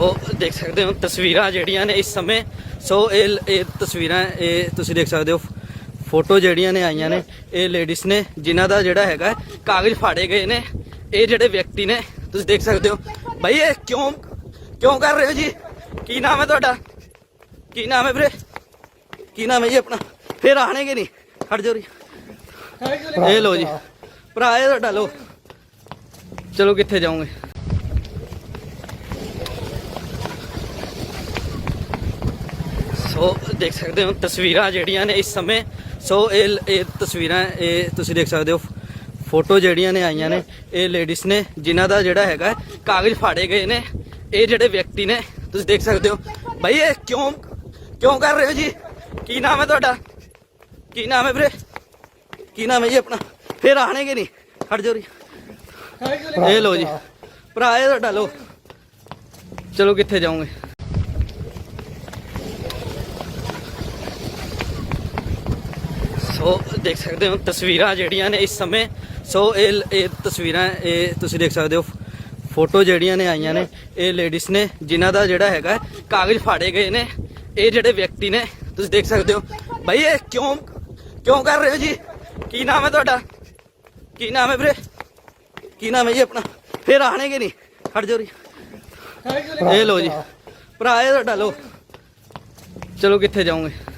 ਸੋ ਦੇਖ ਸਕਦੇ ਹੋ ਤਸਵੀਰਾਂ ਜਿਹੜੀਆਂ ਨੇ ਇਸ ਸਮੇਂ। ਸੋ ਇਹ ਇਹ ਤਸਵੀਰਾਂ, ਇਹ ਤੁਸੀਂ ਦੇਖ ਸਕਦੇ ਹੋ, ਫੋਟੋ ਜਿਹੜੀਆਂ ਨੇ ਆਈਆਂ ਨੇ, ਇਹ ਲੇਡੀਜ਼ ਨੇ, ਜਿਨ੍ਹਾਂ ਦਾ ਜਿਹੜਾ ਹੈਗਾ, ਕਾਗਜ਼ ਫਾੜੇ ਗਏ ਨੇ। ਇਹ ਜਿਹੜੇ ਵਿਅਕਤੀ ਨੇ, ਤੁਸੀਂ ਦੇਖ ਸਕਦੇ ਹੋ। ਭਾਈ ਇਹ ਕਿਉਂ ਕਿਉਂ ਕਰ ਰਹੇ ਹੋ ਜੀ? ਕੀ ਨਾਮ ਹੈ ਤੁਹਾਡਾ? ਕੀ ਨਾਮ ਹੈ ਵੀਰੇ? ਕੀ ਨਾਮ ਹੈ ਜੀ ਆਪਣਾ? ਫਿਰ ਆਣਗੇ ਨਹੀਂ? ਹਟ ਜੋ ਜੀ। ਇਹ ਲੋ ਜੀ। ਭਰਾ ਇਹ ਤੁਹਾਡਾ ਲੋ ਚਲੋ, ਕਿੱਥੇ ਜਾਓਗੇ? ਸੋ ਦੇਖ ਸਕਦੇ ਹੋ ਤਸਵੀਰਾਂ ਜਿਹੜੀਆਂ ਨੇ ਇਸ ਸਮੇਂ। ਸੋ ਇਹ ਇਹ ਤਸਵੀਰਾਂ, ਇਹ ਤੁਸੀਂ ਦੇਖ ਸਕਦੇ ਹੋ, ਫੋਟੋ ਜਿਹੜੀਆਂ ਨੇ ਆਈਆਂ ਨੇ, ਇਹ ਲੇਡੀਜ਼ ਨੇ, ਜਿਨ੍ਹਾਂ ਦਾ ਜਿਹੜਾ ਹੈਗਾ, ਕਾਗਜ਼ ਫਾੜੇ ਗਏ ਨੇ। ਇਹ ਜਿਹੜੇ ਵਿਅਕਤੀ ਨੇ, ਤੁਸੀਂ ਦੇਖ ਸਕਦੇ ਹੋ। ਭਾਈ ਇਹ ਕਿਉਂ ਕਿਉਂ ਕਰ ਰਹੇ ਹੋ ਜੀ? ਕੀ ਨਾਮ ਹੈ ਤੁਹਾਡਾ? ਕੀ ਨਾਮ ਹੈ ਵੀਰੇ? ਕੀ ਨਾਮ ਹੈ ਜੀ ਆਪਣਾ? ਫਿਰ ਆਣਗੇ ਨਹੀਂ? ਹਟ ਜਾਓ ਜੀ। ਇਹ ਲੋ ਜੀ। ਭਰਾ ਇਹ ਤੁਹਾਡਾ ਲੋ ਚਲੋ, ਕਿੱਥੇ ਜਾਓਗੇ? ਸੋ ਦੇਖ ਸਕਦੇ ਹੋ ਤਸਵੀਰਾਂ ਜਿਹੜੀਆਂ ਨੇ ਇਸ ਸਮੇਂ। ਸੋ ਇਹ ਇਹ ਤਸਵੀਰਾਂ, ਇਹ ਤੁਸੀਂ ਦੇਖ ਸਕਦੇ ਹੋ, ਫੋਟੋ ਜਿਹੜੀਆਂ ਨੇ ਆਈਆਂ ਨੇ, ਇਹ ਲੇਡੀਜ਼ ਨੇ, ਜਿਨ੍ਹਾਂ ਦਾ ਜਿਹੜਾ ਹੈਗਾ ਕਾਗਜ਼ ਫਾੜੇ ਗਏ ਨੇ। ਇਹ ਜਿਹੜੇ ਵਿਅਕਤੀ ਨੇ, ਤੁਸੀਂ ਦੇਖ ਸਕਦੇ ਹੋ। ਭਾਈ ਇਹ ਕਿਉਂ ਕਿਉਂ ਕਰ ਰਹੇ ਹੋ ਜੀ? ਕੀ ਨਾਮ ਹੈ ਤੁਹਾਡਾ? ਕੀ ਨਾਮ ਹੈ ਵੀਰੇ? ਕੀ ਨਾਮ ਹੈ ਜੀ ਆਪਣਾ? ਫਿਰ ਆਣੇਗੇ ਨਹੀਂ? ਹਟ ਜਾਓ ਜੀ। ਇਹ ਲੋ ਜੀ। ਭਰਾ ਇਹ ਤੁਹਾਡਾ ਲੋ ਚਲੋ, ਕਿੱਥੇ ਜਾਓਗੇ?